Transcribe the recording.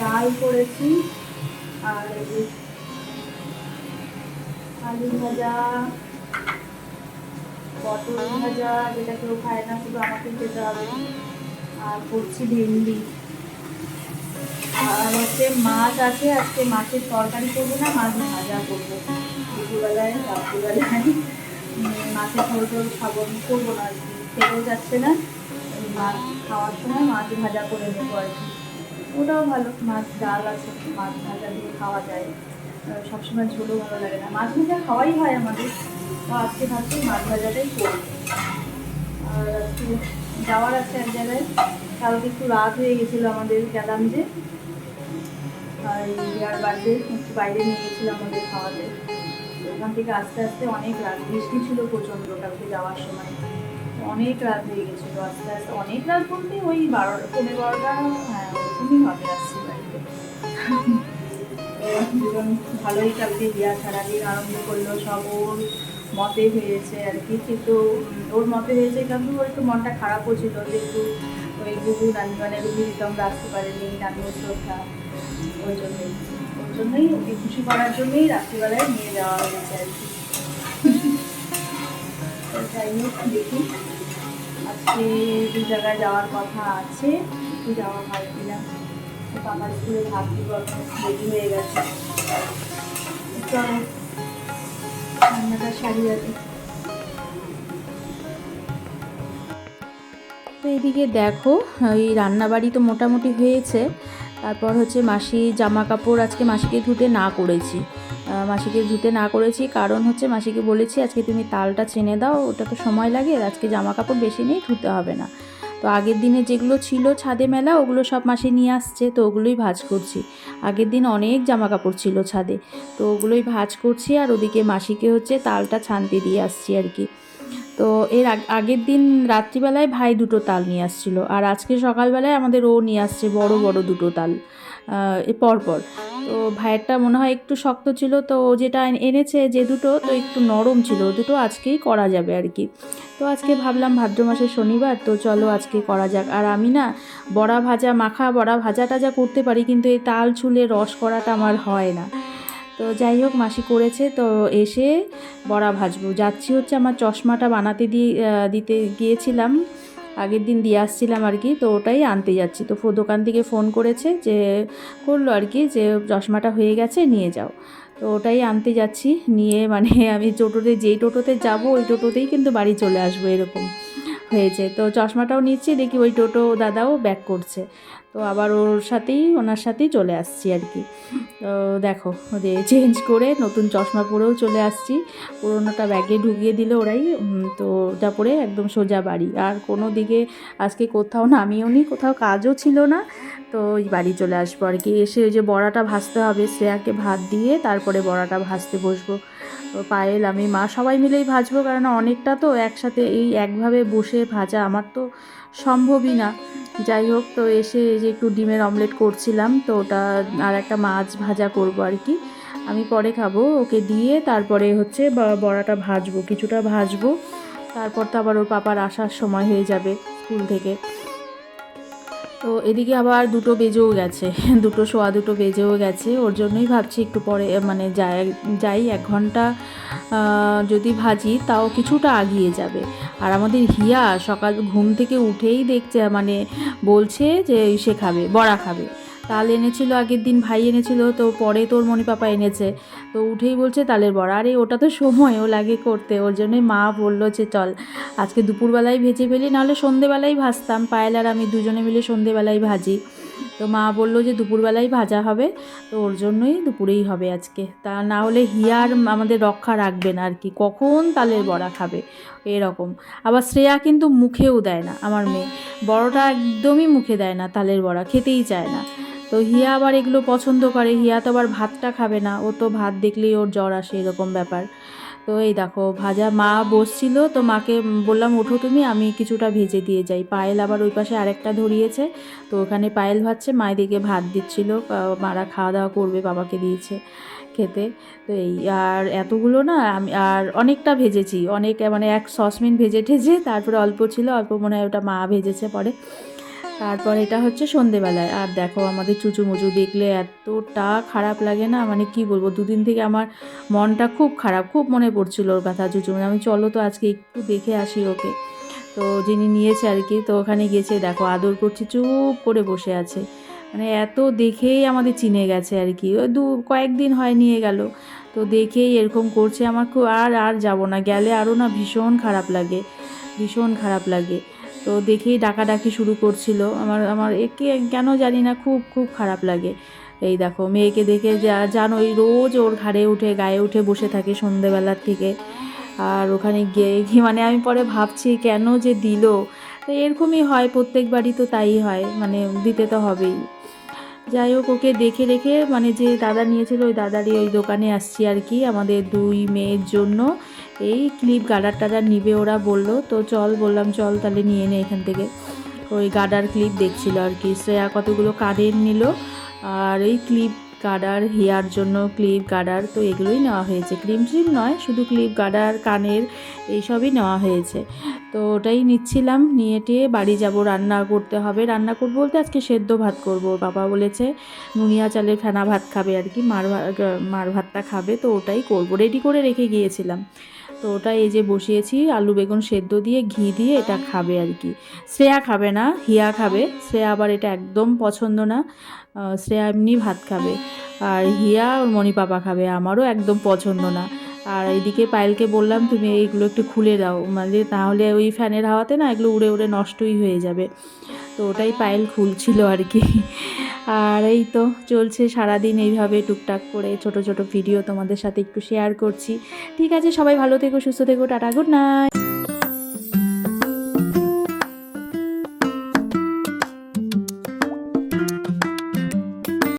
ডাল করেছি, আর আলু ভাজা, পটল ভাজা, যেটা কেউ খায় না, শুধু আমাকে খেতে হবে, আর করছি ভেন্ডি। আর হচ্ছে মাছ আছে, আজকে মাছের তরকারি করব না, মাছ ভাজা করব। দুপুরবেলায়, রাত্রিবেলায় মাছের ঝোল টোল খাব করব না খেতেও যাচ্ছে না, মাছ খাওয়ার সময় মাছ ভাজা করে নেব আর কি। ওটাও ভালো। মাছ, ডাল আছে মাছ ভাজা দিয়ে খাওয়া যায়। সবসময় ঝোলও ভালো লাগে না। মাছ ভাজা খাওয়াই হয় আমাদের। তো আজকে ভাবছি মাছ ভাজাটাই করব আর আজকে যাওয়ার আছে এক জায়গায়। কালকে একটু রাত হয়ে গেছিল আমাদের গেলাম যে আর বাড়িতে একটু বাইরে নিয়ে গেছিল আমাদের খাওয়াতে। ওখান থেকে আস্তে আস্তে অনেক রাত, বৃষ্টি ছিল প্রচণ্ড কালকে যাওয়ার সময়। অনেক রাত হয়ে গেছিল আস্তে আস্তে। অনেক রাত বলতে ওই বারোটা পনেরো বারোটা হ্যাঁ ওরকমই হবে আসছি বাড়িতে দুজন ভালোই কালকে সারাদিন আরম্ভ করল সব ওর মতে হয়েছে আর কি কিন্তু ওর মতে হয়েছে কিন্তু ওর একটু মনটা খারাপও ছিল একটু ওই গুগু নানি মানে আসতে পারিনি নানিও শ্রদ্ধা ওই জন্যই ওই জন্যই ওকে খুশি করার জন্যই রাত্রিবেলায় নিয়ে যাওয়া হয়েছে আর কি যাই হোক দেখি আজকে দু জায়গায় যাওয়ার কথা আছে তো পাপার স্কুলে রেডি হয়ে গেছে। তো এদিকে দেখো, এই রান্নাবাড়ি তো মোটামুটি হয়েছে। তারপর হচ্ছে মাসি জামা কাপড় আজকে মাসিকে ধুতে না করেছি। মাসিকে ধুতে না করেছি, কারণ হচ্ছে মাসিকে বলেছি, আজকে তুমি তালটা চেনে দাও, ওটা তো সময় লাগে আজকে জামা কাপড় বেশি নেই, ধুতে হবে না। তো আগের দিনে যেগুলো ছিল ছাদে মেলা, ওগুলো সব মাসে নিয়ে আসছে, তো ওগুলোই ভাজ করছি। আগের দিন অনেক জামা কাপড় ছিল ছাদে, তো ওগুলোই ভাজ করছি আর ওদিকে মাসিকে হচ্ছে তালটা ছানতে দিয়ে আসছি আর কি। তো এর আগ- আগের দিন রাত্রিবেলায় ভাই দুটো তাল নিয়ে আসছিল, আর আজকে সকালবেলায় আমাদের ও নিয়ে আসছে বড় বড় দুটো তাল পরপর। তো ভাইয়েরটা মনে হয় একটু শক্ত ছিল, তো যেটা এনেছে যে দুটো, তো একটু নরম ছিল দুটো আজকেই করা যাবে আর কি। তো আজকে ভাবলাম ভাদ্র মাসের শনিবার, তো চলো আজকে করা যাক। আর আমি না বড়া ভাজা, মাখা বড়া ভাজা টাজা করতে পারি, কিন্তু এই তাল ছুলে রস করাটা আমার হয় না। তো যাই হোক, মাসি করেছে, তো এসে বড়া ভাজবো। যাচ্ছি হচ্ছে আমার চশমাটা বানাতে দিয়ে দিতে গিয়েছিলাম। আগের দিন দিয়ে আসছিলাম আর কি, তো ওটাই আনতে যাচ্ছি। তো দোকান থেকে ফোন করেছে যে, করল আর কি যে, চশমাটা হয়ে গেছে, নিয়ে যাও। তো ওটাই আনতে যাচ্ছি, নিয়ে মানে আমি টোটোতে, যেই টোটোতে যাব, ওই টোটোতেই কিন্তু বাড়ি চলে আসব, এরকম হয়েছে। তো চশমাটাও নিচ্ছি, দেখি ওই টোটো দাদাও ব্যাক করছে। তো আবার ওর সাথেই, ওনার সাথেই চলে আসছি আর কি। তো দেখো যে চেঞ্জ করে নতুন চশমা পরেও চলে আসছি। পুরোনোটা ব্যাগে ঢুকিয়ে দিল ওরাই তো ওটা পরে একদম সোজা বাড়ি। আর কোনো দিকে আজকে কোথাও নামিও নি কোথাও কাজও ছিল না। তো ওই বাড়ি চলে আসব আর কি। এসে ওই যে বড়াটা ভাজতে হবে, শ্রেয়াকে ভাত দিয়ে তারপরে বড়াটা ভাজতে বসবো। পায়েল, আমি, মা সবাই মিলেই ভাজবো কারণ অনেকটা তো একসাথে এই একভাবে বসে ভাজা আমার তো সম্ভবই না। যাই হোক, তো এসে এই যে একটু ডিমের অমলেট করছিলাম, তো ওটা আর একটা মাছ ভাজা করব আর কি। আমি পরে খাব, ওকে দিয়ে তারপরে হচ্ছে বড়াটা ভাজবো, কিছুটা ভাজবো। তারপর তো আবার ওর পাপার আসার সময় হয়ে যাবে স্কুল থেকে। তো এদিকে আবার দুটো বেজেও গেছে। দুটো সোয়া দুটো বেজেও গেছে। ওর জন্যই ভাবছি একটু পরে মানে যাই যাই এক ঘণ্টা যদি ভাজি, তাও কিছুটা আগিয়ে যাবে। আর আমাদের হিয়া সকাল ঘুম থেকে উঠেই দেখছে মানে বলছে যে, সে খাবে, বড়া খাবে। তাল এনেছিল, আগের দিন ভাই এনেছিল, তো পরে তোর মনি পাপা এনেছে। তো উঠেই বলছে তালের বড়া আরে, ওটা তো সময়ও লাগে করতে। ওর জন্যই মা বলল যে, চল, আজকে দুপুরবেলায় ভেজে ফেলি, নাহলে সন্ধেবেলায় ভাজতাম। পায়েল আর আমি দুজনে মিলে সন্ধেবেলায় ভাজি। তো মা বলল যে, দুপুরবেলায় ভাজা হবে, তো ওর জন্যই দুপুরেই হবে আজকে। তা না হলে হিয়ার আমাদের রক্ষা রাখবে না আর কি, কখন তালের বড়া খাবে, এরকম। আবার শ্রেয়া কিন্তু মুখেও দেয় না, আমার মেয়ে। বড়টা একদমই মুখে দেয় না, তালের বড়া, খেতেই চায় না। তো হিয়া আবার এগুলো পছন্দ করে। হিয়া তো আবার ভাতটা খাবে না। ও তো ভাত দেখলেই ওর জ্বর আসে এরকম ব্যাপার। তো এই দেখো, ভাজা মা বসছিল তো মাকে বললাম, ওঠো তুমি, আমি কিছুটা ভেজে দিয়ে যাই। পায়েল আবার ওই পাশে আরেকটা ধরিয়েছে। তো ওখানে পায়েল ভাজছে মায়ের দিকে ভাত দিচ্ছিল মারা খাওয়া দাওয়া করবে, বাবাকে দিয়েছে খেতে। তো এই, আর এতগুলো না, আমি, আর অনেকটা ভেজেছি। অনেক মানে এক সসমিন ভেজে ঠেজে তারপরে অল্প ছিল, অল্প মনে হয় ওটা মা ভেজেছে পরে। তারপর এটা হচ্ছে সন্ধেবেলায়। আর দেখো আমাদের চুচু মুচু দেখলে এতটা খারাপ লাগে না? মানে কি বলব? দুদিন থেকে আমার মনটা খুব খারাপ, খুব মনে পড়ছিল ওর কথা চুচু আমি চলো তো আজকে একটু দেখে আসি ওকে। তো যিনি নিয়েছে আর কি, তো ওখানে গিয়েছে, দেখো আদর করছি, চুপ করে বসে আছে। মানে এত দেখেই আমাদের চিনে গেছে আর কি। ওই দু, কয়েকদিন হয় নিয়ে গেল। তো দেখেই এরকম করছে আমার খুব। আর আর যাব না। গেলে আরও না ভীষণ খারাপ লাগে। ভীষণ খারাপ লাগে। তো দেখেই ডাকাডাকি শুরু করছিল। আমার আমার একে কেন জানি না, খুব খুব খারাপ লাগে। এই দেখো, মেয়েকে দেখে যা জানোই রোজ ওর ঘাড়ে উঠে, গায়ে উঠে বসে থাকে সন্ধেবেলার থেকে। আর ওখানে গিয়ে মানে আমি পরে ভাবছি, কেন যে দিল? তো এরকমই হয় প্রত্যেকবারই তো তাই হয় মানে দিতে তো হবেই। যাই হোক, ওকে দেখে রেখে মানে যে দাদা নিয়েছিল, ওই দাদারই ওই দোকানে আসছি আর কি, আমাদের দুই মেয়ের জন্য। এই ক্লিপ গার্ডার টাডার নিবে ওরা বলল, তো চল বললাম, চল তাহলে নিয়ে নে এখান থেকে। ওই গার্ডার ক্লিপ দেখছিল আর কি, শ্রেয়া কতগুলো কানের নিল, আর এই ক্লিপ গার্ডার হেয়ার জন্য ক্লিপ গার্ডার তো এগুলোই নেওয়া হয়েছে। ক্রিম ট্রিম নয়, শুধু ক্লিপ গার্ডার কানের, এইসবই নেওয়া হয়েছে। তো ওটাই নিচ্ছিলাম, নিয়ে টিয়ে বাড়ি যাব, রান্না করতে হবে। রান্না করব বলতে আজকে সেদ্ধ ভাত করব, বাবা বলেছে, নুনিয়া চালের ফেনা ভাত খাবে আর কি, মার মার ভাতটা খাবে, তো ওটাই করব। রেডি করে রেখে গিয়েছিলাম। তো ওটা এই যে বসিয়েছি, আলু বেগুন সেদ্ধ দিয়ে ঘি দিয়ে এটা খাবে আর কি। শ্রেয়া খাবে না, হিয়া খাবে। শ্রেয়া আবার এটা একদম পছন্দ না শ্রেয়া এমনি ভাত খাবে। আর হিয়া ওর মণি পাপা খাবে, আমারও একদম পছন্দ না। আর এইদিকে পায়েলকে বললাম, তুমি এইগুলো একটু খুলে দাও মানে তাহলে ওই ফ্যানের হাওয়াতে না এগুলো উড়ে উড়ে নষ্টই হয়ে যাবে। তো ওটাই পায়েল খুলছিল আর কি। আর এই তো চলছে সারাদিন এইভাবে টুকটাক করে ছোট ছোট ভিডিও তোমাদের সাথে একটু শেয়ার করছি। ঠিক আছে, সবাই ভালো থেকো, সুস্থ থেকো, টাটা গুড নাইট